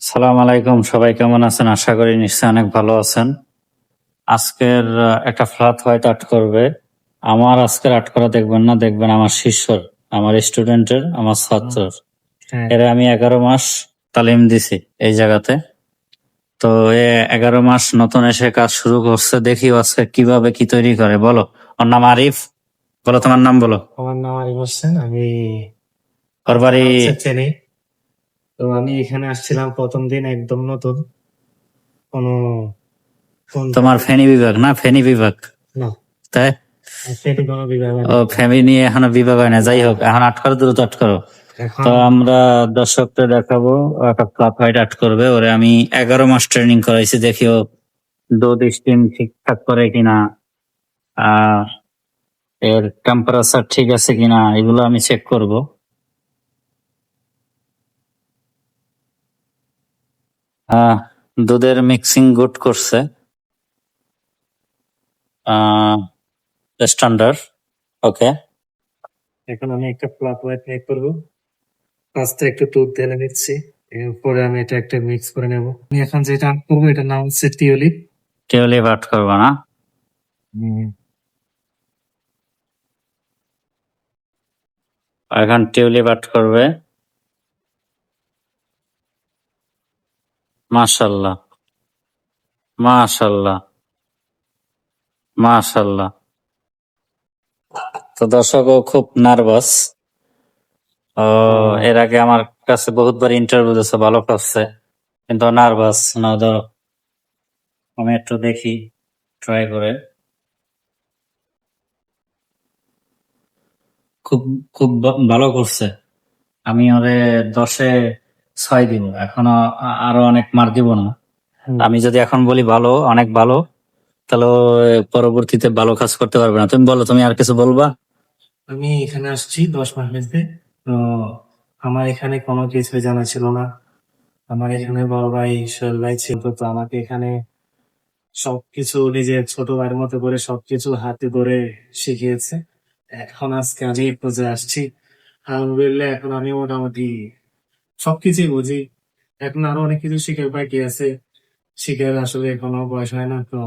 সালাম আলাইকুম সবাই কেমন আছেন? আশা করি নিশ্চয়ই অনেক ভালো আছেন। আজকের একটা ফ্ল্যাট হয়তো আর্ট করবে। আমার আজকের আর্ট করা দেখবেন না দেখবেন আমার শিষ্যর আমার স্টুডেন্টের আমার ছাত্রর। হ্যাঁ। এরা আমি এগারো মাস তালিম দিছি এই জায়গাতে। তো এ এগারো মাস নতুন এসে কাজ শুরু করছে দেখি আজকে কীভাবে কি তৈরি করে বলো। ওর নাম আরিফ। বলো তোমার নাম বলো। আমার নাম আরিফ হোসেন আমি ওর বাড়ি তো আমি এখানে আসছিলাম প্রথম দিন একদম নতুন। কোনো তোমার ফেনী বিভাগ না? ফেনী বিভাগ? না। তাই? ও ফ্যামিলি নিয়ে এখনও বিভাগ হয় না। যাই হোক এখন আট করো দ্রুত আট করো তো আমরা দর্শকদের দেখাবো একটা ক্লাব ফাইট আট করবে। ওরে আমি এগারো মাস ট্রেনিং করাইছি দেখি ও দো স্টিম ঠিকঠাক করে কিনা। আহ, এর টেম্পারেচার ঠিক আছে কিনা এগুলো আমি চেক করব। দুধের মিক্সিং গুড করছে। স্ট্যান্ডার্ড ওকে এখন আমি একটা ফ্ল্যাট হোয়াইট মেক করব। ফার্স্টে একটু দুধ ঢেলে নিচ্ছি। এরপরে আমি এটা একটা মিক্স করে নেব। আমি এখন যেটা করব এটার নাম হচ্ছে টিওলিপ টিউলিপ আট করব না। এখন টিউলিপ আট করবে। মাশাল্লাহ। মাশাল্লাহ। মাশাল্লাহ। তো দর্শক ও খুব নার্ভাস। এর আগে আমার কাছে বহুতবার ইন্টারভিউ দিয়েছে ভালো করছে। কিন্তু নার্ভাস, না, ধরো। আমি একটু দেখি ট্রাই করে। খুব খুব ভালো করছে। আমি ওরে দশে ছয় দিব এখনও আরও অনেক মার দিব না। আমি যদি এখন বলি ভালো অনেক ভালো তাহলে পরবর্তীতে ভালো কাজ করতে পারবে না। তুমি বলো তুমি আর কিছু বলবা? আমি এখানে আসছি দশ মাস হয়েছে তো আমার এখানে কোনো কিছু জানা ছিল না। আমার এখানে বড় ভাই সোহেল ভাই ছিল। তো আমাকে এখানে সবকিছু নিজের ছোট ভাইয়ের মতো করে সবকিছু হাতে ধরে শিখিয়েছে। এখন আজকে আমি এই পর্যায়ে আসছি। আলহামদুলিল্লাহ এখন আমি মোটামুটি সবকিছুই বুঝি। এখন আরও অনেক কিছু শিখে বাকি আছে। শিখের আসলে এখনও বয়স হয় না, তো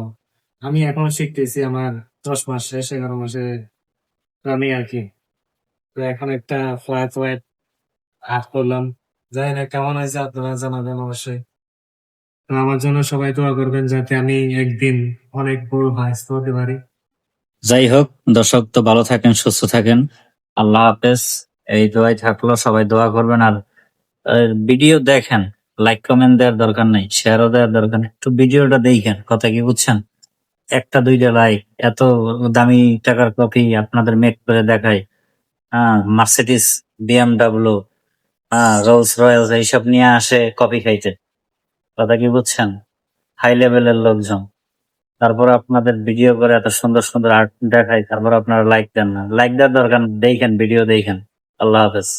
আমি এখনও শিখতেছি আমার দশ মাস শেষ, এগারো মাসে আমি আর কি। তো এখন একটা ফ্ল্যাট ওয়েট হাট করলাম জানি না, কেমন হয়েছে আপনারা জানাবেন অবশ্যই। তো আমার জন্য সবাই দোয়া করবেন যাতে আমি একদিন অনেক বড় ভাইস্ত হতে পারি। যাই হোক, দর্শক তো ভালো থাকেন, সুস্থ থাকেন। আল্লাহ হাফেজ। এই দোয়াই থাকল, সবাই দোয়া করবেন আর ভিডিও দেখেন লাইক কমেন্ট দেওয়ার দরকার নেই শেয়ারও দেওয়ার দরকার নেই, একটু ভিডিওটা দেখেন, কথা কি বুঝছেন? একটা, দুইটা লাইক এত দামি টাকার কপি আপনাদের মেক করে দেখায়। হ্যাঁ মার্সিডিস বিএমডাব্লিউ হ্যাঁ রোলস রয়েলস এইসব নিয়ে আসে কপি খাইতে। কথা কি বুঝছেন? হাই লেভেলের লোকজন। তারপর আপনাদের ভিডিও করে এত সুন্দর সুন্দর আর্ট দেখায়, তারপর আপনারা লাইক দেন না। লাইক দেওয়ার দরকার দেখেন ভিডিও দেখেন। আল্লাহ হাফেজ।